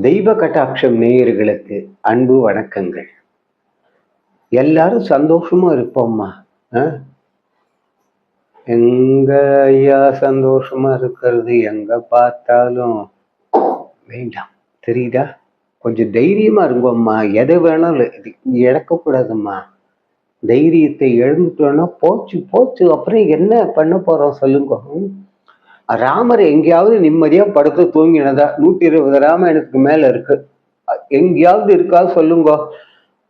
தெய்வ கட்டாட்சம் நேயர்களுக்கு அன்பு வணக்கங்கள். எல்லாரும் சந்தோஷமா இருப்போம்மா. எங்க ஐயா சந்தோஷமா இருக்கிறது? எங்க பார்த்தாலும். வேண்டாம். தெரியுதா? கொஞ்சம் தைரியமா இருங்கம்மா. எதை வேணாலும் இது இழக்கக்கூடாதும்மா. தைரியத்தை எழுந்துட்டோன்னா போச்சு போச்சு. அப்புறம் என்ன பண்ண போறோம் சொல்லுங்க. ராமர் எங்கேயாவது நிம்மதியா படுத்து தூங்கினதா? நூத்தி இருபது ராமாயணத்துக்கு மேல இருக்கு. எங்கேயாவது இருக்கா? சொல்லுங்க.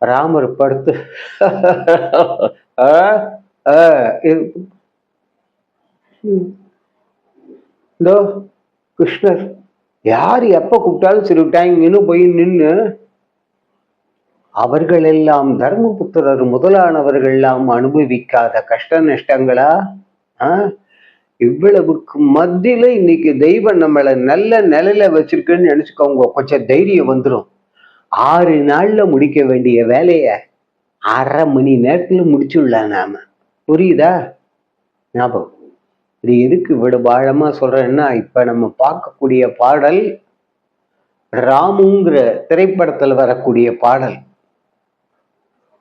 ராமர் படுத்து இதோ கிருஷ்ணர். யார் எப்ப கூப்பிட்டாலும் சரி டைம்னு போய் நின்று அவர்கள் எல்லாம் தர்மபுத்திரர் முதலானவர்கள் எல்லாம் அனுபவிக்காத கஷ்ட நஷ்டங்களா? ஆஹ் இவ்வளவுக்கு மத்தியில இன்னைக்கு தெய்வம் நம்மளை நல்ல நிலையில வச்சிருக்குன்னு நினைச்சுக்கோங்க. கொஞ்சம் தைரியம் வந்துடும் ஆறு நாள்ல முடிக்க வேண்டிய வேலைய அரை மணி நேரத்துல முடிச்சுடலாம் நாம. புரியுதா? ஞாபகம். இது எதுக்கு இவ்வளவு ஆழமா சொல்றேன்னா இப்ப நம்ம பார்க்கக்கூடிய பாடல் ராமுங்கிற திரைப்படத்துல வரக்கூடிய பாடல்.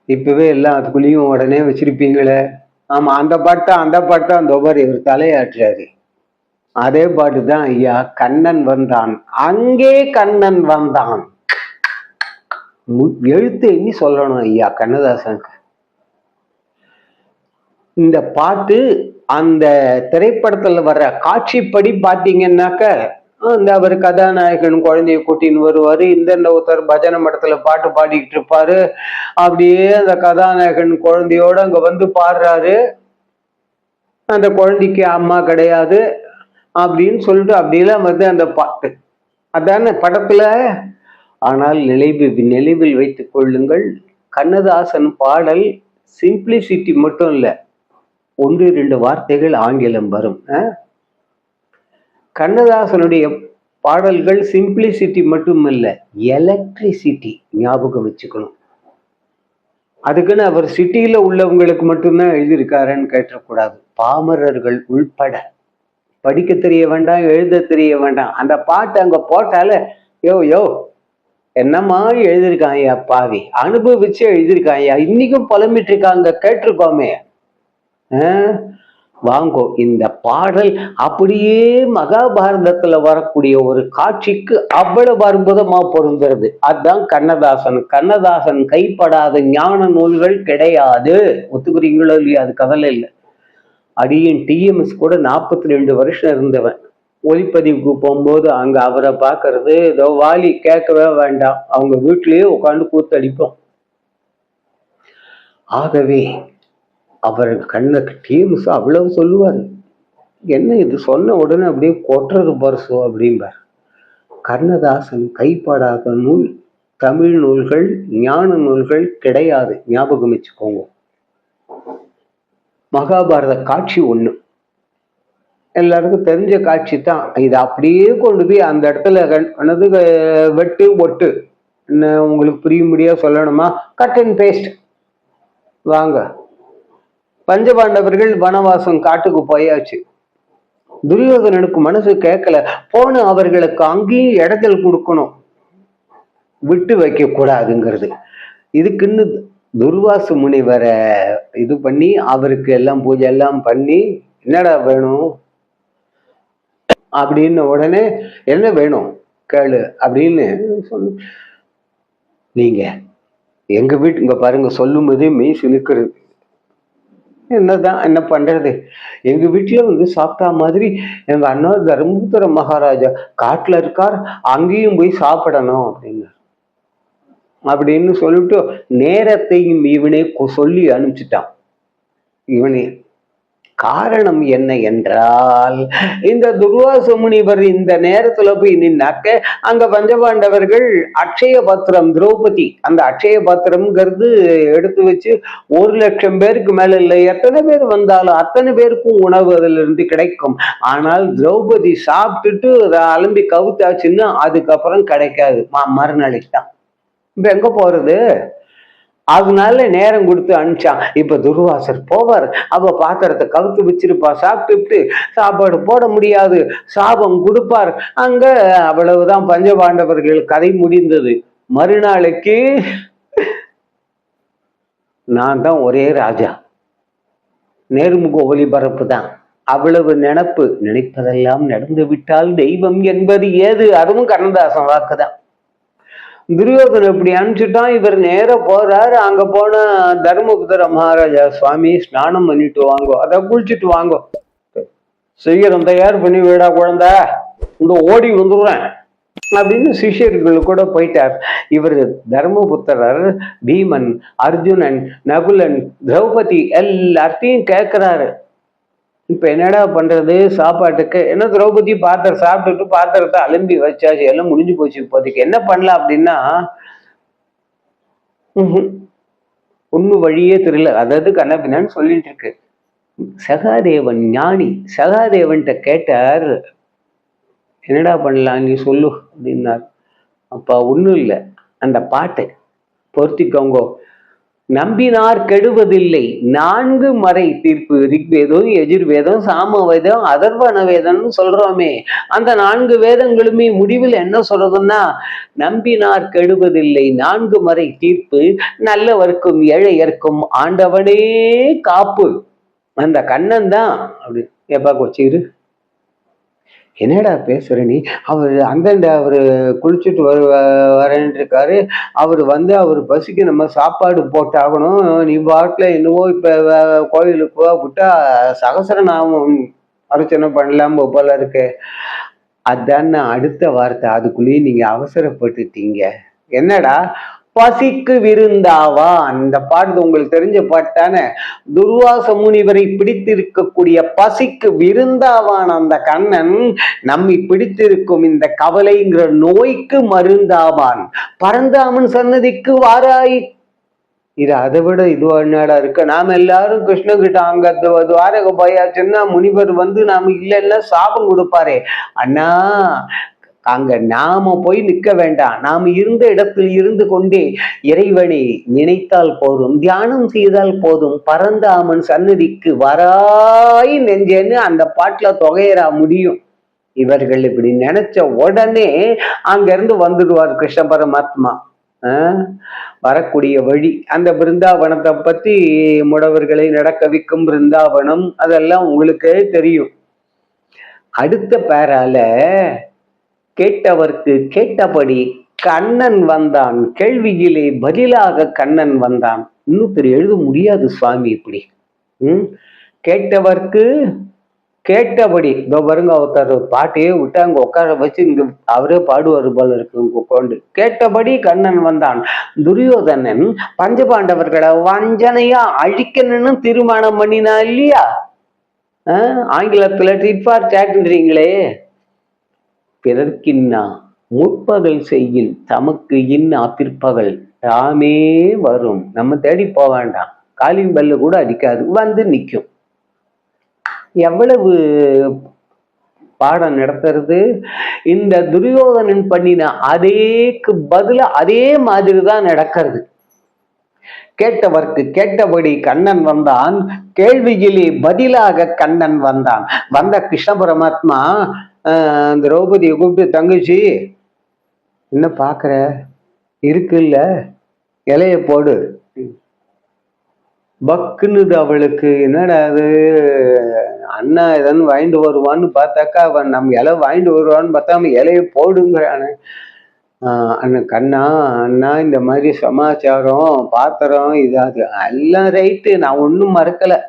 இப்பவே எல்லாம் அதுக்குள்ளேயும் உடனே வச்சிருப்பீங்களே. ஆமா அந்த பாட்டு அந்த பாட்டு அந்த ஒவ்வொரு இவர் தலையாற்றாரு அதே பாட்டு தான் ஐயா கண்ணன் வந்தான். அங்கே கண்ணன் வந்தான். மு- எழுத்து எண்ணி சொல்லணும் ஐயா கண்ணதாசனுக்கு. இந்த பாட்டு அந்த திரைப்படத்துல வர்ற காட்சிப்படி பாத்தீங்கன்னாக்க அந்த அவர் கதாநாயகன் குழந்தைய கூட்டின்னு வருவார். இந்த ஒருத்தர் பஜனை மடத்துல பாட்டு பாடிக்கிட்டு இருப்பாரு. அப்படியே அந்த கதாநாயகன் குழந்தையோட அங்க வந்து பாடுறாரு. அந்த குழந்தைக்கு அம்மா கிடையாது அப்படின்னு சொல்லிட்டு அப்படியெல்லாம் வந்து அந்த பாட்டு. அதான படத்துல? ஆனால் நினைவு நினைவில் வைத்துக் கொள்ளுங்கள். கண்ணதாசன் பாடல் சிம்பிளிசிட்டி மட்டும் இல்லை. ஒன்று இரண்டு வார்த்தைகள் ஆங்கிலம் வரும். அஹ்? கண்ணதாசனுடைய பாடல்கள் சிம்பிளிசிட்டி மட்டுமல்ல எலக்ட்ரிசிட்டி ஞாபகம் வச்சுக்கணும். அதுக்குன்னு அவர் சிட்டியில உள்ளவங்களுக்கு மட்டும்தான் எழுதியிருக்காருன்னு கேட்டக்கூடாது. பாமரர்கள் உள்பட. படிக்க தெரிய வேண்டாம் எழுத தெரிய வேண்டாம். அந்த பாட்டு அங்க போட்டால யோ யோ என்னம்மா எழுதியிருக்கான் ஐயா பாவி. அனுபவிச்சு எழுதியிருக்கான் ஐயா. இன்னைக்கும் புலம்பிட்டு இருக்காங்க கேட்டிருக்கோமே. ஆஹ் வாங்கோ. இந்த பாடல் அப்படியே மகாபாரதத்துல வரக்கூடிய ஒரு காட்சிக்கு அவ்வளவு அற்புதமா பொருந்துறது. அதுதான் கண்ணதாசன். கண்ணதாசன் கைப்படாத ஞான நூல்கள் கிடையாது. ஒத்துக்கிறீங்களோ இல்லையா அது கவலை இல்லை. அடியின் டிஎம்எஸ் கூட நாற்பத்தி ரெண்டு வருஷம் இருந்தவன். ஒளிப்பதிவுக்கு போகும்போது அங்க அவரை பார்க்கறது ஏதோ வாலி கேட்கவே வேண்டாம். அவங்க வீட்லேயே உட்காந்து கூத்தடிப்போம் ஆகவே அவர் கண்ணை டீம்ஸ் அவ்வளவு சொல்லுவார். என்ன இது? சொன்ன உடனே அப்படியே கொட்டுறது பரிசு அப்படிம்பார். கண்ணதாசன் கைப்பாடாத நூல் தமிழ் நூல்கள் ஞான நூல்கள் கிடையாது. ஞாபகம் வச்சுக்கோங்க. மகாபாரத காட்சி ஒண்ணு. எல்லாருக்கும் தெரிஞ்ச காட்சி தான். இது அப்படியே கொண்டு போய் அந்த இடத்துல கண்- என்னது வெட்டு ஒட்டு என்ன உங்களுக்கு புரியும்படியா சொல்லணுமா? கட் அண்ட் பேஸ்ட் வாங்க. பஞ்சபாண்டவர்கள் வனவாசம் காட்டுக்கு போயாச்சு. துரியோதனனுக்கு மனசு கேட்கல போன அவர்களுக்கு அங்கேயும் இடத்தில் கொடுக்கணும். விட்டு வைக்க கூடாதுங்கிறது. இதுக்குன்னு துர்வாசு முனிவரை இது பண்ணி அவருக்கு எல்லாம் பூஜை எல்லாம் பண்ணி என்னடா வேணும்? அப்படின்னு உடனே என்ன வேணும்? கேளு அப்படின்னு சொல்லு நீங்க எங்க வீட்டு இங்க பாருங்க சொல்லும் போதே மெய் சிலுக்கிறது. என்னதான் என்ன பண்றது? எங்க வீட்டில் வந்து சாப்பிட்டா மாதிரி எங்க அண்ணா தர்மபுத்திர மகாராஜா காட்டில் இருக்கார் அங்கேயும் போய் சாப்பிடணும் அப்படின்னார். அப்படின்னு சொல்லிட்டு நேரத்தையும் இவனே கொ- சொல்லி அனுப்பிச்சிட்டான். இவனே. காரணம் என்ன என்றால் இந்த துர்வாச முனிவர் இந்த நேரத்துல போய் நின்னாக்க அங்க பஞ்சபாண்டவர்கள் அக்ஷய பாத்திரம் திரௌபதி அந்த அக்ஷய பாத்திரம்ங்கிறது எடுத்து வச்சு ஒரு லட்சம் பேருக்கு மேல இல்லை எத்தனை பேர் வந்தாலும் அத்தனை பேருக்கும் உணவு அதுல இருந்து கிடைக்கும். ஆனால் திரௌபதி சாப்பிட்டுட்டு அதை அலம்பி கவுத்தாச்சுன்னா அதுக்கப்புறம் கிடைக்காது. மா- மறுநாளைக்கு தான் இப்ப எங்க போறது? அதனால நேரம் கொடுத்து அனுப்பிச்சான் இப்ப துர்வாசர் போவார். அவ பாத்திரத்தை கவுத்து வச்சிருப்பா. சாப்பிட்டுட்டு சாப்பாடு போட முடியாது. சாபம் கொடுப்பார். அங்க அவ்வளவுதான் பஞ்சபாண்டவர்கள் கதை முடிந்தது. மறுநாளைக்கு நான் தான் ஒரே ராஜா. நேர்முக ஒளிபரப்பு தான். அவ்வளவு நினப்பு நினைப்பதெல்லாம் நடந்து விட்டால் தெய்வம் என்பது ஏது? அதுவும் கண்ணதாசன் வாக்குதான் துரியோதன் இப்படி அனுப்பிச்சுட்டான். இவர் நேர போறாரு. அங்க போன தர்மபுத்திர மகாராஜா சுவாமி ஸ்நானம் பண்ணிட்டு வாங்கோ. அதை குளிச்சுட்டு வாங்கோ. செய்யறோம் தயார் பண்ணி விடா குழந்தை. இந்த ஓடி வந்துடுறேன். அப்படின்னு சிஷியர்கள் கூட போயிட்டார். இவர் தர்மபுத்திரர் பீமன் அர்ஜுனன் நகுலன் திரௌபதி எல்லாத்தையும் கேட்கிறாரு இப்போ என்னடா பண்ணுறது சாப்பாட்டுக்கு என்ன திரௌபதி பாத்திரம் சாப்பிட்டுட்டு பாத்திரத்தை அலம்பி வச்சாச்சு. எல்லாம் முடிஞ்சு போச்சு இப்போதைக்கு. என்ன பண்ணலாம் அப்படின்னா ஒன்று வழியே தெரியல. அதாவது கண்ணபின்னான்னு சொல்லிட்டு இருக்கு. சகாதேவன் ஞானி. சகாதேவன்கிட்ட கேட்டார் என்னடா பண்ணலாம்? நீ சொல்லு. அப்படின்னார். அப்பா ஒன்றும் இல்லை. அந்த பாட்டை பொருத்திக்கோங்கோ. நம்பினார் கெடுவதில்லை. நான்கு மறை தீர்ப்பு ரிக்வேதம் எஜுர்வேதம் சாமவேதம் அதர்வன வேதம்னு சொல்றோமே. அந்த நான்கு வேதங்களுமே முடிவில் என்ன சொல்றதுன்னா நம்பினார் கெடுவதில்லை நான்கு மறை தீர்ப்பு நல்லவர்க்கும் ஏழையர்க்கும் ஆண்டவனே காப்பு. அந்த கண்ணன் தான். அப்படி எப்பா கொச்சிரு என்னடா பேசுற நீ? அவர் அந்தண்ட அவர் குளிச்சுட்டு வரு வரேன் இருக்காரு அவர் வந்து அவர் பசிக்கு நம்ம சாப்பாடு போட்டாகணும். நீ பாட்டில் என்னவோ இப்போ கோயிலுக்கு போக விட்டா சகசரநாமம் அர்ச்சனை பண்ணலாம் போல இருக்கு. அதான் அடுத்த வார்த்தை. அதுக்குள்ளேயே நீங்க அவசரப்பட்டுட்டீங்க. என்னடா? பசிக்கு விருந்தாவா அந்த பாட்டு உங்களுக்கு தெரிஞ்ச பாட்டான துர்வாச முனிவரை பிடித்திருக்கக்கூடிய பசிக்கு விருந்தாவான் அந்த கண்ணன் நம்மை பிடித்திருக்கும் இந்த கவலைங்கிற நோய்க்கு மருந்தாவான். பரந்தாமன் சன்னதிக்கு வாராய். இது அதை விட இதுவா என்னடா இருக்கு? நாம எல்லாரும் கிருஷ்ணகிட்ட அங்க துவாரக பாயாச்சுன்னா முனிவர் வந்து நாம இல்லைன்னா சாபம் கொடுப்பாரே. அண்ணா அங்க நாம போய் நிற்க வேண்டாம். நாம் இருந்த இடத்தில் இருந்து கொண்டே இறைவனை நினைத்தால் போதும் தியானம் செய்தால் போதும் பரந்தாமன் சன்னதிக்கு வராய் நெஞ்சேன்னு அந்த பாட்டுல தொகையரா முடியும். இவர்கள் இப்படி நினைச்ச உடனே அங்கிருந்து வந்துடுவார் கிருஷ்ண பரமாத்மா. வரக்கூடிய வழி. அந்த பிருந்தாவனத்தை பத்தி முடவர்களை நடக்க வைக்கும் பிருந்தாவனம் அதெல்லாம் உங்களுக்கே தெரியும். அடுத்த பேரால கேட்டவர்க்கு கேட்டபடி கண்ணன் வந்தான். கேள்வியிலே பதிலாக கண்ணன் வந்தான். இன்னும் எழுத முடியாது சுவாமி இப்படி. உம் கேட்டவர்க்கு கேட்டபடி. இதோ பாருங்க ஒருத்தர் பாட்டையே விட்டு அங்கே உட்கார வச்சு இங்க அவரே பாடுவார் போல இருக்கு உட்காந்து கேட்டபடி கண்ணன் வந்தான். துரியோதனன் பஞ்சபாண்டவர்களை வஞ்சனையா அழிக்கணும்னு தீர்மானம் பண்ணினா இல்லையா? ஆங்கிலத்துல ட்ரிப் ஃபார் சாட்ன்றீங்களே. பிறர்க்கின்னா முற்பகல் செய்யில் தமக்கு இன்னா பிற்பகல் தாமே வரும். நம்ம தேடி போக வேண்டாம். காலின் பல்லு கூட அடிக்காது. வந்து நிற்கும் எவ்வளவு பாடம் நடத்துறது? இந்த துரியோதனன் பண்ணின அதேக்கு பதில அதே மாதிரி தான் நடக்கிறது. கேட்டவர்க்கு கேட்டபடி கண்ணன் வந்தான். கேள்வியிலே பதிலாக கண்ணன் வந்தான். வந்த கிருஷ்ண பரமாத்மா அந்த திரௌபதியை கூப்பிட்டு தங்கச்சி என்ன பார்க்குற? இருக்குல்ல. இலைய போடு. பக்குன்னுது அவளுக்கு. என்னடா அது அண்ணா எதன்னு வாங்கிட்டு வருவான்னு பார்த்தாக்கா அவன் நம்ம இலை வாங்கிட்டு வருவான்னு பார்த்தா அவன் இலைய போடுங்கிறானு. அண்ணன் கண்ணா அண்ணா இந்த மாதிரி சமாச்சாரம் பாத்திரம் இதாது எல்லாம் ரைட்டு. நான் ஒன்றும் மறக்கலை.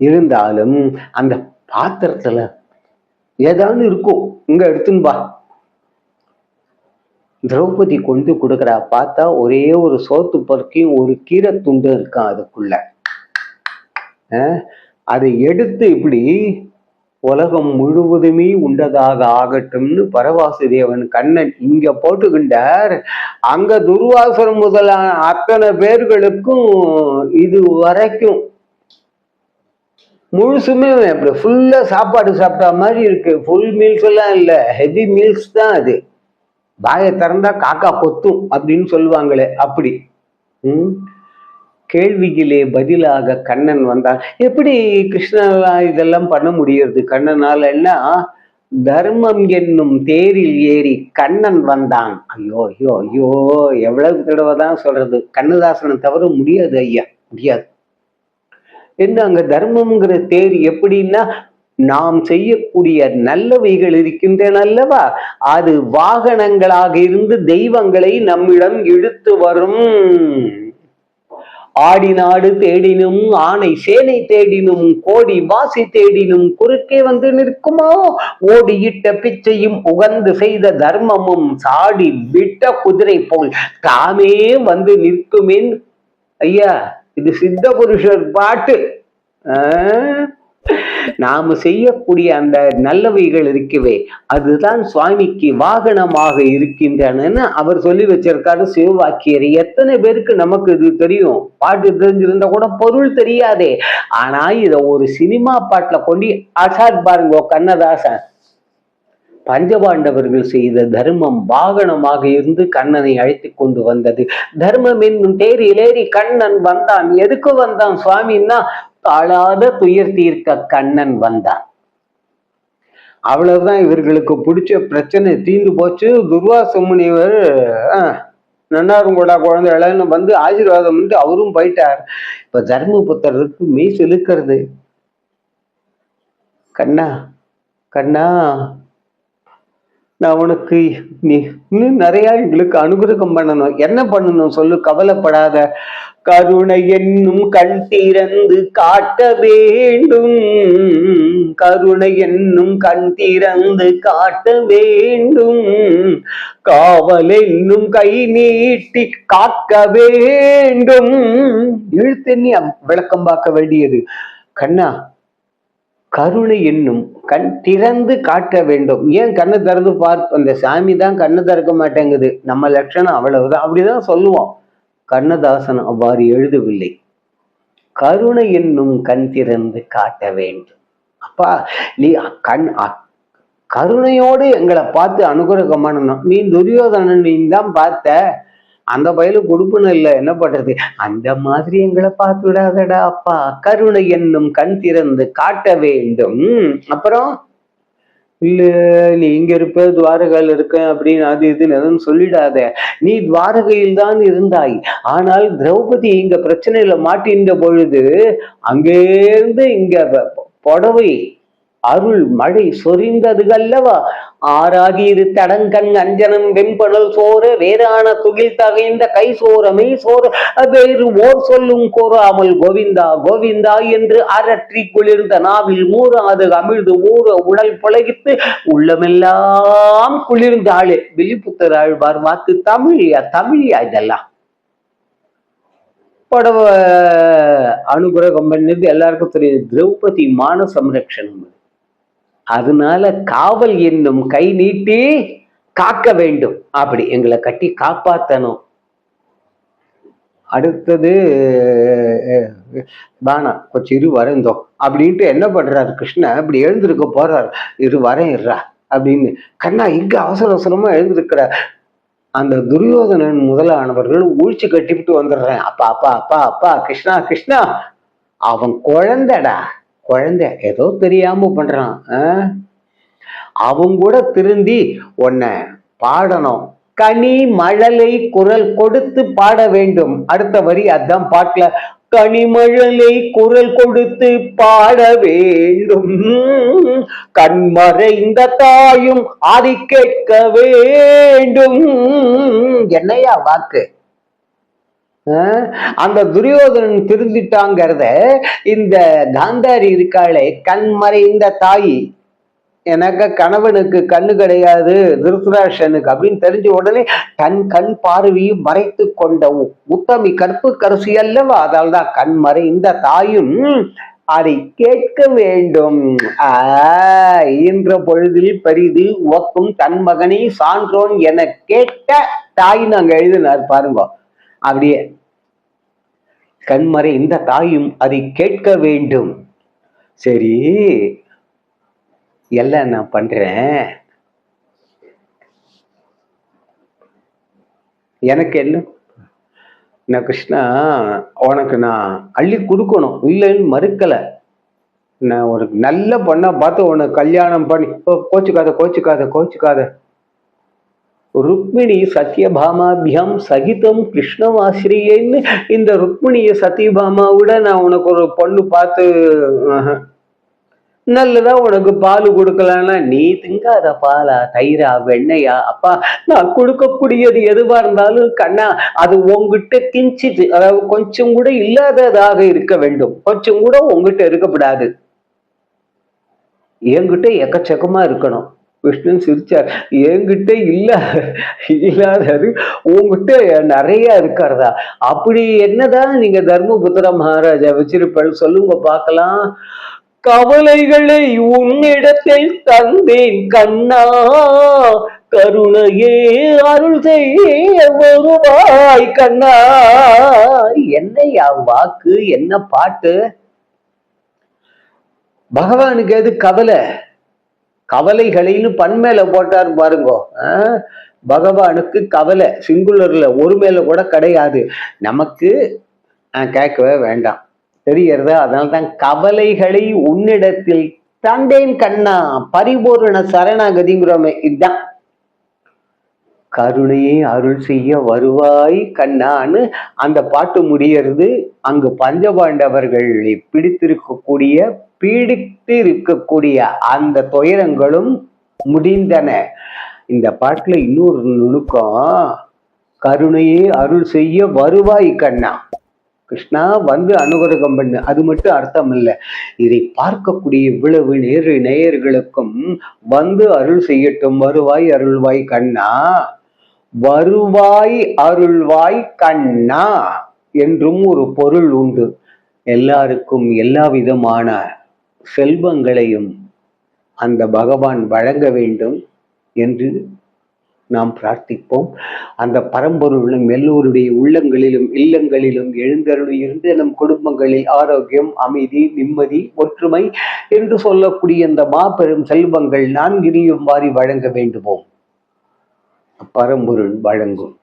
இருந்தாலும் அந்த பாத்திரத்துல ஏதாவது இருக்கும் இங்க எடுத்துன்னு திரௌபதி கொண்டு கொடுக்குறா பார்த்தா ஒரே ஒரு சோத்து பருக்கையும் ஒரு கீரை துண்டு இருக்கான் அதுக்குள்ள. அதை எடுத்து இப்படி உலகம் முழுவதுமே உண்டதாக ஆகட்டும்னு பரவாசு தேவன் கண்ணன் இங்க போட்டுக்கின்றார் அங்க துர்வாசன் முதலான அத்தனை பேர்களுக்கும் இது வரைக்கும் முழுசுமே அப்படி ஃபுல்லா சாப்பாடு சாப்பிட்டா மாதிரி இருக்கு. ஃபுல் மீல்ஸ் எல்லாம் இல்லை. ஹெவி மீல்ஸ் தான் அது. வாயை திறந்தா காக்கா கொத்தும் அப்படின்னு சொல்லுவாங்களே அப்படி. ம்? கேள்வியிலே பதிலாக கண்ணன் வந்தான். எப்படி கிருஷ்ணனா இதெல்லாம் பண்ண முடியுது கண்ணனாலன்னா தர்மம் என்னும் தேரில் ஏறி கண்ணன் வந்தான். ஐயோ ஐயோ ஐயோ எவ்வளவு தடவை தான் சொல்றது? கண்ணதாசனை தவிர முடியாது ஐயா. முடியாது. என்ன அங்க தர்மம்ங்கிற தேர் எப்படின்னா நாம் செய்யக்கூடிய நல்லவைகள் இருக்கின்றன அல்லவா? அது வாகனங்களாக இருந்து தெய்வங்களை நம்மிடம் இழுத்து வரும். ஆடி நாடு தேடினும் ஆணை சேனை தேடினும் கோடி வாசி தேடினும் குறுக்கே வந்து நிற்குமோ? ஓடியிட்ட பிச்சையும் உகந்து செய்த தர்மமும் சாடி விட்ட குதிரை போல் தாமே வந்து நிற்குமேன். ஐயா இது சித்த புருஷர் பாட்டு நாம செய்யக்கூடிய அந்த நல்லவைகள் இருக்கவே அதுதான் சுவாமிக்கு வாகனமாக இருக்கின்றன அவர் சொல்லி வச்சிருக்காரு சிவவாக்கியர் எத்தனை பேருக்கு நமக்கு இது தெரியும்? பாட்டு தெரிஞ்சிருந்தா கூட பொருள் தெரியாதே. ஆனா இத ஒரு சினிமா பாட்டுல கொண்டு அசாத் பாருங்க கண்ணதாசன். பஞ்சபாண்டவர்கள் செய்த தர்மம் வாகனமாக இருந்து கண்ணனை அழைத்து கொண்டு வந்தது. தர்மம் என்னும் தேரில் ஏறி கண்ணன் வந்தான். எதுக்கு வந்தான் சுவாமின்னா தாழாத துயர் தீர்க்க கண்ணன் வந்தான். அவ்வளவுதான் இவர்களுக்கு பிடிச்ச பிரச்சனை. தீர்ந்து போச்சு. துர்வாச முனிவர் நன்னாருங்கூடா குழந்தை இளன்னு வந்து ஆசீர்வாதம் வந்து அவரும் போயிட்டார். இப்ப தர்மபுத்தருக்கு மெய் செலுக்கிறது கண்ணா கண்ணா நான் உனக்கு நீ இன்னும் நிறைய எங்களுக்கு அனுகிரகம் பண்ணணும். என்ன பண்ணணும் சொல்லு? கவலைப்படாத. கருணை என்னும் கண் திறந்து காட்ட வேண்டும். கருணை என்னும் கண் திறந்து காட்ட வேண்டும். காவல் என்னும் கை நீட்டி காக்க வேண்டும். எழுத்தெண்ணி விளக்கம் பார்க்க வேண்டியது. கண்ணா கருணை என்னும் கண் திறந்து காட்ட வேண்டும். ஏன் கண்ணை திறந்து பார்ப்ப அந்த சாமி தான் கண்ணை திறக்க மாட்டேங்குது. நம்ம லட்சணம் அவ்வளவுதான். அப்படிதான் சொல்லுவோம். கண்ணதாசன் அவ்வாறு எழுதவில்லை. கருணை என்னும் கண் திறந்து காட்ட வேண்டும். அப்பா நீ கண் கருணையோடு எங்களை பார்த்து அனுகிரகம் பண்ணணும். நீ துரியோதனன் நீ தான் பார்த்த. அந்த பயலு கொடுப்புன்னு இல்லை. என்ன பண்றது? அந்த மாதிரி எங்களை பார்த்து விடாதடா அப்பா. கருணை என்னும் கண் திறந்து காட்ட வேண்டும். அப்புறம்? இல்ல நீ இங்க இருப்ப துவாரகையில் இருக்க அப்படின்னு அது இதுன்னு எதுவும் சொல்லிடாத. நீ துவாரகையில் தான் இருந்தாய். ஆனால் திரௌபதி இங்க பிரச்சனையில மாட்டின்ற பொழுது அங்கேருந்து இங்க புடவை அருள் மழை சொரிந்ததுகல்லவா ஆறாகி இரு தடங்கண் அஞ்சனம் வெம்பனல் சோறு வேறான துகில் தகைந்த கை சோரமை சோறு வேறு ஓர் சொல்லும் கோராமல் கோவிந்தா கோவிந்தா என்று அரற்றி குளிர்ந்த நாவில் மூறாது அமிழ்ந்து ஊற உடல் புலகித்து உள்ளமெல்லாம் குளிர்ந்தாளே விழிப்புத்தர் ஆழ்வார் வாக்கு தமிழியா தமிழியா இதெல்லாம்? படவ அனுகிரகம் பண்ணது எல்லாருக்கும் தெரியும் திரௌபதி மான சம்ரக்ஷணம் அதனால காவல் என்னும் கை நீட்டி காக்க வேண்டும். அப்படி எங்களை கட்டி காப்பாத்தணும். அடுத்தது பானா கொஞ்சம் இரு வரைந்தோம் அப்படின்ட்டு என்ன பண்றாரு கிருஷ்ணன் அப்படி எழுந்திருக்க போறாரு. இரு வரையிடுறா அப்படின்னு. கண்ணா இங்க அவசர அவசரமா எழுந்திருக்கிற அந்த துரியோதனன் முதலானவர்கள் ஊழ்ச்சி கட்டிவிட்டு வந்துடுறேன். அப்பா அப்பா அப்பா அப்பா கிருஷ்ணா கிருஷ்ணா அவன் குழந்தைடா. குழந்தை ஏதோ தெரியாம பண்றான் அவங்க கூட திருந்தி உன்னை பாடணும். கனி மழலை குரல் கொடுத்து பாட வேண்டும். அடுத்த வரி அதான் பாட்டுல கனிமழலை குரல் கொடுத்து பாட வேண்டும். கண்மறைந்த தாயும் ஆதி கேட்க வேண்டும். என்னையா வாக்கு? அந்த துரியோதனன் திருந்திட்டாங்கிறத இந்த காந்தாரி இருக்காளே கண்மறைந்த தாய். எனக்கு கணவனுக்கு கண்ணு கிடையாது திருத்தராஷனுக்கு அப்படின்னு தெரிஞ்ச உடனே தன் கண் பார்வையும் மறைத்து கொண்ட உத்தமி கற்பு கருசி அல்லவா? அதால் தான் கண் மறைந்த தாயும் அதை கேட்க வேண்டும். என்ற பொழுதில் பெரிது உவக்கும் தன் மகனை சான்றோன் என கேட்ட தாய் நாங்க எழுதினார் பாருங்க. அப்படியே கண்மறை இந்த தாயும் அதை கேட்க வேண்டும். சரி எல்லாம் நான் பண்றேன். எனக்கு என்ன? நான் கிருஷ்ணா உனக்கு நான் அள்ளி கொடுக்கணும். இல்லைன்னு மறுக்கலை. நான் ஒரு நல்ல பொண்ணா பார்த்து உனக்கு கல்யாணம் பண்ணி ஓ, கோச்சுக்காத கோச்சுக்காத கோச்சுக்காத. ருக்மிணி சத்யபாமாபியம் சகிதம் கிருஷ்ணமாசிரியன்னு இந்த ருக்மிணிய சத்யபாமாவோட நான் உனக்கு ஒரு பொண்ணு பார்த்து நல்லதா உனக்கு பால் கொடுக்கலான்னா நீ திங்காத பாலா தயிரா வெண்ணையா? அப்பா நான் கொடுக்கக்கூடியது எதுவா இருந்தாலும் கண்ணா அது உங்ககிட்ட கிஞ்சிட்டு அதாவது கொஞ்சம் கூட இல்லாததாக இருக்க வேண்டும். கொஞ்சம் கூட உங்ககிட்ட இருக்கக்கூடாது என்கிட்ட எக்கச்சக்கமா இருக்கணும். விஷ்ணு சிரிச்சார் என்கிட்ட இல்ல இல்லாதாரு உங்ககிட்ட நிறைய இருக்கிறதா அப்படி என்னதான் நீங்க தர்மபுத்திர மகாராஜா வச்சிருப்பேன் சொல்லுங்க பார்க்கலாம். கவலைகளை உன்னிடத்தில் தந்தேன் கண்ணா. கருணையே அருள் செய்ய வருவாய் கண்ணா. என்னையா வாக்கு? என்ன பாட்டு? பகவானுக்கு எது கவலை? கவலைகளைன்னு பன்மேல போட்டார் பாருங்க. பகவானுக்கு கவலை சிங்குலர்ல ஒரு மேல கூட கிடையாது. நமக்கு கேட்கவே வேண்டாம். தெரியறதா அதனால தான் கவலைகளை உன்னிடத்தில் தந்தேன் கண்ணா. பரிபூரண சரணாகதிங்கிறோமே இதுதான். கருணையை அருள் செய்ய வருவாய் கண்ணான்னு அந்த பாட்டு முடியறது. அங்கு பஞ்சபாண்டவர்களை பிடித்திருக்கக்கூடிய பீடித்து இருக்கக்கூடிய அந்த துயரங்களும் முடிந்தன. இந்த பாட்டுல இன்னொரு நுணுக்கம் கருணையை அருள் செய்ய வருவாய் கண்ணா. கிருஷ்ணா வந்து அனுகிரகம் பண்ணு. அது மட்டும் அர்த்தம் இல்லை இதை பார்க்கக்கூடிய இவ்வளவு நேரு நேயர்களுக்கும் வந்து அருள் செய்யட்டும் வருவாய் அருள்வாய் கண்ணா. வருவாய் அருள்வாய் கண்ணா என்றும் ஒரு பொருள் உண்டு. எல்லாருக்கும் எல்லா விதமான செல்வங்களையும் அந்த பகவான் வழங்க வேண்டும் என்று நாம் பிரார்த்திப்போம். அந்த பரம்பொருளும் எல்லோருடைய உள்ளங்களிலும் இல்லங்களிலும் எழுந்தருளி இருந்து நம் குடும்பங்களில் ஆரோக்கியம் அமைதி நிம்மதி ஒற்றுமை என்று சொல்லக்கூடிய அந்த மாபெரும் செல்வங்கள் நான்கினியும் வாரி வழங்க வேண்டுமோம். பரம்பொருள் வழங்கும்.